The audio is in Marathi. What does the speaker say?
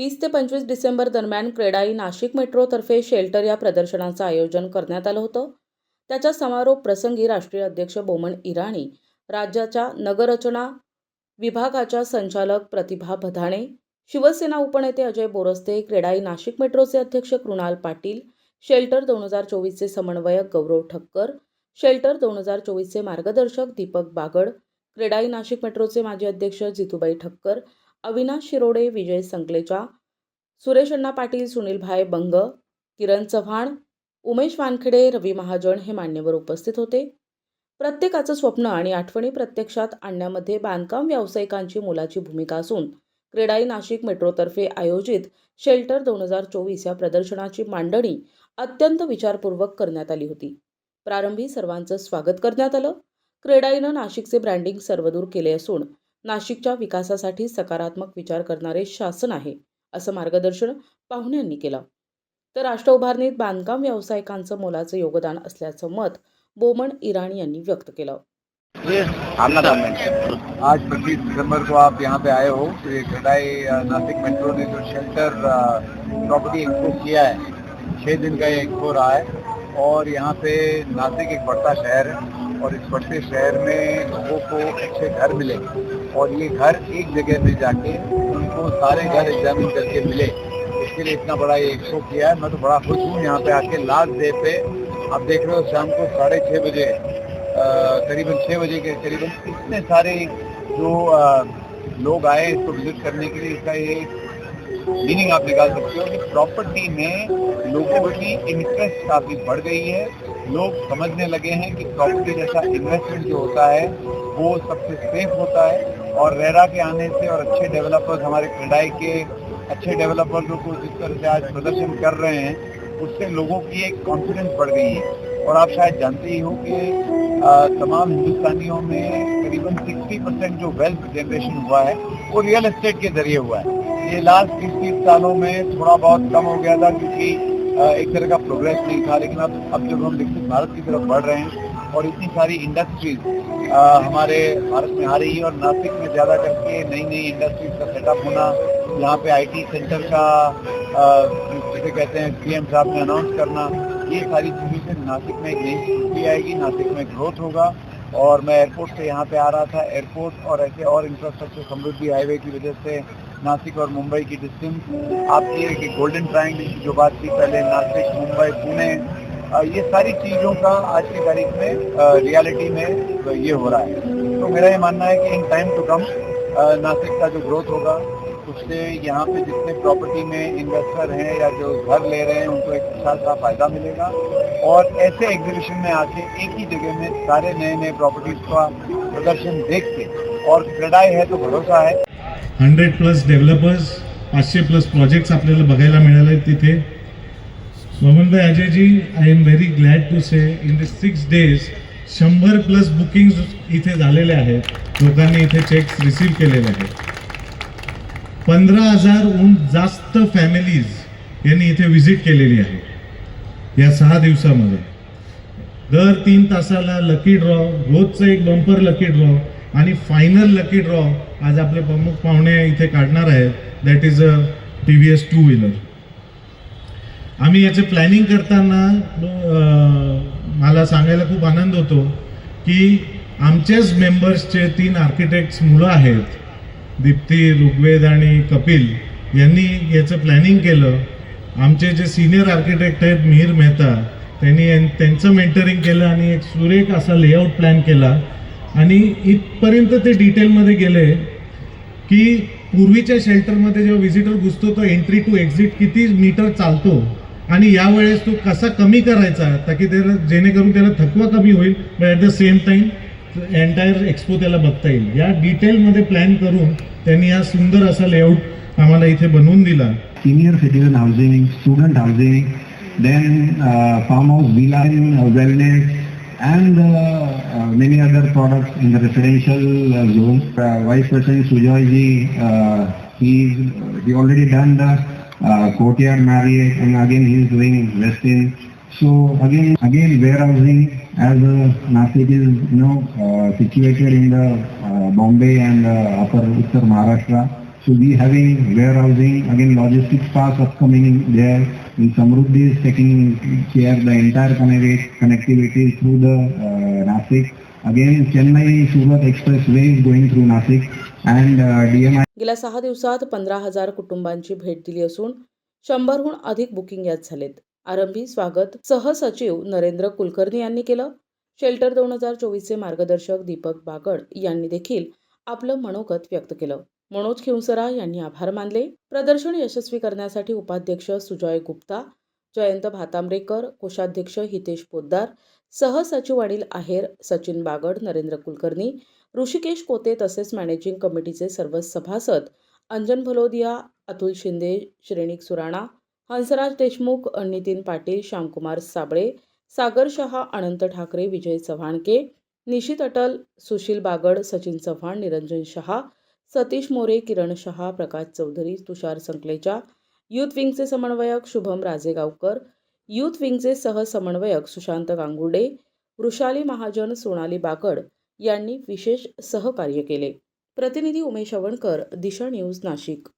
वीस ते पंचवीस डिसेंबर दरम्यान क्रेडाई नाशिक मेट्रोतर्फे शेल्टर या प्रदर्शनाचं आयोजन करण्यात आलं होतं. त्याच्या समारोप प्रसंगी राष्ट्रीय अध्यक्ष बोमन इराणी राज्याच्या नगररचना विभागाच्या संचालक प्रतिभा भधाणे शिवसेना उपनेते अजय बोरस्ते क्रेडाई नाशिक मेट्रोचे अध्यक्ष कृणाल पाटील शेल्टर दोन हजार चोवीसचे समन्वयक गौरव ठक्कर शेल्टर दोन हजार चोवीसचे मार्गदर्शक दीपक बागड क्रेडाई नाशिक मेट्रोचे माजी अध्यक्ष जितूबाई ठक्कर अविनाश शिरोडे विजय संकलेचा सुरेश अण्णा पाटील सुनील भाई बंग किरण चव्हाण उमेश वानखेडे रवी महाजन हे मान्यवर उपस्थित होते. प्रत्येकाचं स्वप्न आणि आठवणी प्रत्यक्षात आणण्यामध्ये बांधकाम व्यावसायिकांची मोलाची भूमिका असून क्रेडाई नाशिक मेट्रोतर्फे आयोजित शेल्टर दोन हजार चोवीस या प्रदर्शनाची मांडणी अत्यंत विचारपूर्वक करण्यात आली होती. प्रारंभी सर्वांचं स्वागत करण्यात आलं. क्रेडाईनं नाशिकचे ब्रँडिंग सर्वदूर केले असून नाशिकच्या विकासासाठी सकारात्मक विचार करणारे शासन आहे असं मार्गदर्शन पाहुण्यांनी केलं. तर राष्ट्र उभारणीत बांधकाम व्यावसायिकांचं मोलाचं योगदान असल्याचं मत बोमन इराणी यांनी व्यक्त केलं. आज पच्चीस दिसंबर को आप यहाँ पे आए हो तो ये घटाई नासिक मेट्रो ने जो शेल्टर प्रॉपर्टी एक्सपो किया है छः दिन का ये एक्सपो रहा है और यहाँ पे नासिक एक बढ़ता शहर है। और इस बढ़ते शहर में लोगों को अच्छे घर मिले और ये घर एक जगह में जाके उनको सारे घर एग्जामिन करके मिले। इसके लिए इतना बड़ा ये एक्सपो किया है। मैं तो बड़ा खुश हूँ। यहाँ पे आके लास्ट डे पे आप देख रहे हो शाम को साढ़े छः बजे करीबन छः बजे के करीबन इतने सारे जो अ, लोग आए इसको विज़िट करने के लिए। इसका ये मीनिंग आप निकाल सकते हो कि प्रॉपर्टी में लोगों की इंटरेस्ट काफ़ी बढ़ गई है। लोग समझने लगे हैं कि प्रॉपर्टी जैसा इन्वेस्टमेंट जो होता है, वो सबसे सेफ़ होता है और रेरा के आने से और अच्छे डेवलपर्स हमारे क्रेडाई के अच्छे डेवलपर्सों को जिस तरह से आज प्रदर्शन कर रहे हैं, उससे लोगों की एक कॉन्फिडेंस बढ़ गई है। और आप शायद जानते ही हो कि तमाम हिंदुस्तानियों में करीबन 60 परसेंट जो वेल्थ जनरेशन हुआ है, वो रियल एस्टेट के ज़रिए हुआ है। ये लास्ट तीस तीस सालों में थोड़ा बहुत कम हो गया था क्योंकि एक तरह का प्रोग्रेस नहीं था, लेकिन अब अब जब हम विकसित भारत की तरफ़ बढ़ रहे हैं और इतनी सारी इंडस्ट्रीज़ हमारे भारत में आ रही है और नासिक में ज़्यादा करके नई नई इंडस्ट्रीज़ का सेटअप होना, यहाँ पे आईटी सेंटर का जिसे कहते हैं पीएम साहब ने अनाउंस करना ये सारी चीज़ों से नासिक में एक नई आएगी, नासिक में ग्रोथ होगा। और मैं एयरपोर्ट से यहाँ पे आ रहा था एयरपोर्ट और ऐसे और इंफ्रास्ट्रक्चर समृद्धि हाईवे की वजह से नासिक और मुंबई की डिस्टेंस आपकी कि गोल्डन ट्रायंगल की जो बात थी पहले, नासिक, मुंबई, पुणे ये सारी चीज़ों का आज की तारीख में रियलिटी में ये हो रहा है। तो मेरा ये मानना है कि in time to come Nashik का जो ग्रोथ होगा उससे यहाँ पे जितने प्रॉपर्टी में इन्वेस्टर हैं या जो घर ले रहे हैं उनको एक अच्छा सा फायदा मिलेगा। और ऐसे एग्जीबिशन में आके एक ही जगह में सारे नए नए प्रॉपर्टीज का प्रदर्शन देख के और क्रेडाई है तो भरोसा है। हंड्रेड प्लस डेव्हलपर्स पाचशे प्लस प्रोजेक्ट्स आपल्याला बघायला मिळाले आहेत तिथे. Mohanbhai Ajayji I am very glad to say in the six days शंभर प्लस बुकिंग इथे झालेले आहेत. लोकांनी इथे चेक्स रिसीव केलेले आहेत. पंधरा हजारहून जास्त फॅमिलीज यांनी इथे व्हिजिट केलेली आहे. या सहा दिवसामध्ये. दर तीन तासाला लकी ड्रॉ रोजचं एक बंपर लकी ड्रॉ आणि फायनल लकी ड्रॉ आज आपले प्रमुख पाहुणे इथे काढणार आहेत. That is a T V S two wheeler आम्ही याचे प्लॅनिंग करताना मला सांगायला खूप आनंद होतो की आमचेच मेंबर्सचे तीन आर्किटेक्ट्स मुलं आहेत. दीप्ती ऋग्वेद आणि कपिल यांनी याचं प्लॅनिंग केलं. आमचे जे सिनियर आर्किटेक्ट आहेत मिहीर मेहता त्यांनी त्यांचं मेंटरिंग केलं आणि एक सुरेख असा लेआउट प्लॅन केला. आणि इथपर्यंत ते डिटेलमध्ये गेले की पूर्वीच्या शेल्टरमध्ये जेव्हा व्हिजिटर घुसतो तो एंट्री टू एक्झिट किती मीटर चालतो आणि यावेळेस तो कसा कमी करायचा ताकी त्याला जेणेकरून त्याला थकवा कमी होईल. पण at the same time entire expo त्याला बघता येईल. या डिटेल मध्ये प्लॅन करून त्यांनी हा सुंदर असा लेआउट आम्हाला इथे बनवून दिला. Senior citizen housing student housing then farm house beeline wellness and many other product in the residential zone vice president सुजॉयजी he he already done the Courtyard Marriott and again he is doing Westin so again again where housing as uh, Nasik is you know uh, situated in the uh, Bombay and uh, upper Uttar Maharashtra. so we having warehousing, again logistics parks upcoming there. And Samruddhi is taking care the entire connectivity, connectivity through the uh, Nasik. Again, Chennai Surat Expressway is going through Nasik and uh, DMI गेल्या सहा दिवसात पंधरा हजार कुटुंबांची भेट दिली असून शंभरहून अधिक बुकिंग यात झालेत आरंभी स्वागत सहसचिव नरेंद्र कुलकर्णी यांनी केलं. शेल्टर दोन हजार चोवीसचे मार्गदर्शक दीपक बागड यांनी देखील आपलं मनोगत व्यक्त केलं. मनोज खिवसरा यांनी आभार मानले. प्रदर्शन यशस्वी करण्यासाठी उपाध्यक्ष सुजय गुप्ता जयंत भातांब्रेकर कोषाध्यक्ष हितेश पोद्दार सहसचिव अनिल आहेर सचिन बागड नरेंद्र कुलकर्णी ऋषिकेश कोते तसेच मॅनेजिंग कमिटीचे सर्व सभासद अंजन भलोदिया अतुल शिंदे श्रेणिक सुराणा हंसराज देशमुख नितीन पाटील श्यामकुमार साबळे सागर शहा अनंत ठाकरे विजय चव्हाणके निशित अटल सुशील बागड सचिन चव्हाण निरंजन शहा सतीश मोरे किरण शहा प्रकाश चौधरी तुषार संकलेचा युथ विंगचे समन्वयक शुभम राजेगावकर युथ विंगचे सहसमन्वयक सुशांत गांगुर्डे वृषाली महाजन सोनाली बागड यांनी विशेष सहकार्य केले. प्रतिनिधी उमेश अवणकर दिशा न्यूज नाशिक.